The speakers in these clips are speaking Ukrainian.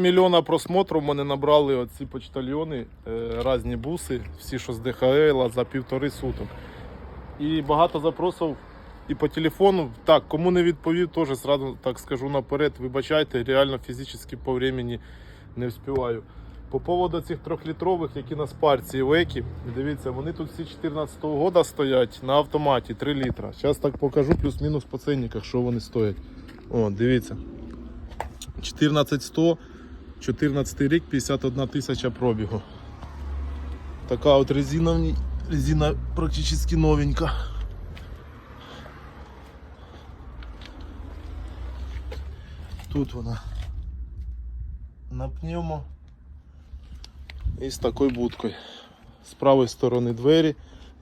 Мільйона просмотрів мене набрали оці почтальйони, е, різні буси, всі, що з ДХЛ за півтори суток. І багато запросів і по телефону. Так, кому не відповів, теж зразу так скажу наперед. Вибачайте, реально фізично по времени не вспіваю. По поводу цих трьохлітрових, які на спарці векі, дивіться, вони тут всі 14-го года стоять на автоматі 3 літра. Зараз так покажу плюс-мінус по ценниках, що вони стоять. О, дивіться. 14100, 14 рік, 51 тисяча пробігу. Така от резина, резина практично новенька. Тут вона на пневмо і з такою будкою. З правої сторони двері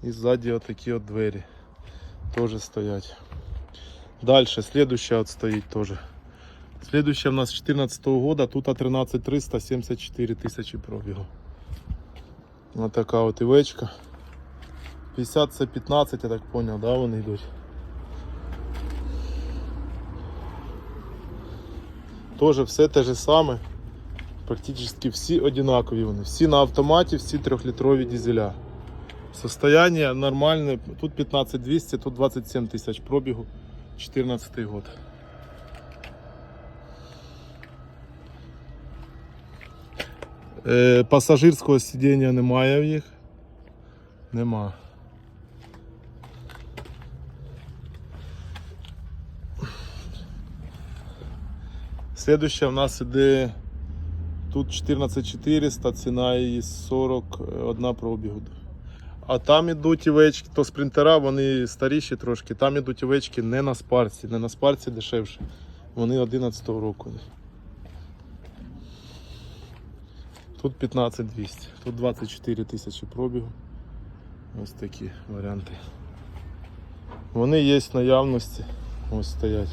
і ззаді отакі от двері теж стоять. Далі, слідуща от стоїть теж. Следующая у нас 14 года, тут 13300, 74 тисячі пробігу. Вот така от івечка. 50 це 15, я так понял, да, вони йдуть. Тоже все те же саме. Практично всі одинакові вони. Всі на автоматі, всі трьохлітрові дизеля. Состояние нормальне. Тут 15200, тут 27 тисяч пробігу. 14 год. Пасажирського сидіння немає в їх. Нема. Слідуще в нас іде тут 14400, ціна її 41 пробігу. А там ідуть івечки, то спринтера, вони старіші трошки, там ідуть івечки не на спарці, не на спарці дешевше. Вони 11 року. Тут 15200, тут 24 тисячі пробігу. Ось такі варіанти. Вони є в наявності. Ось стоять.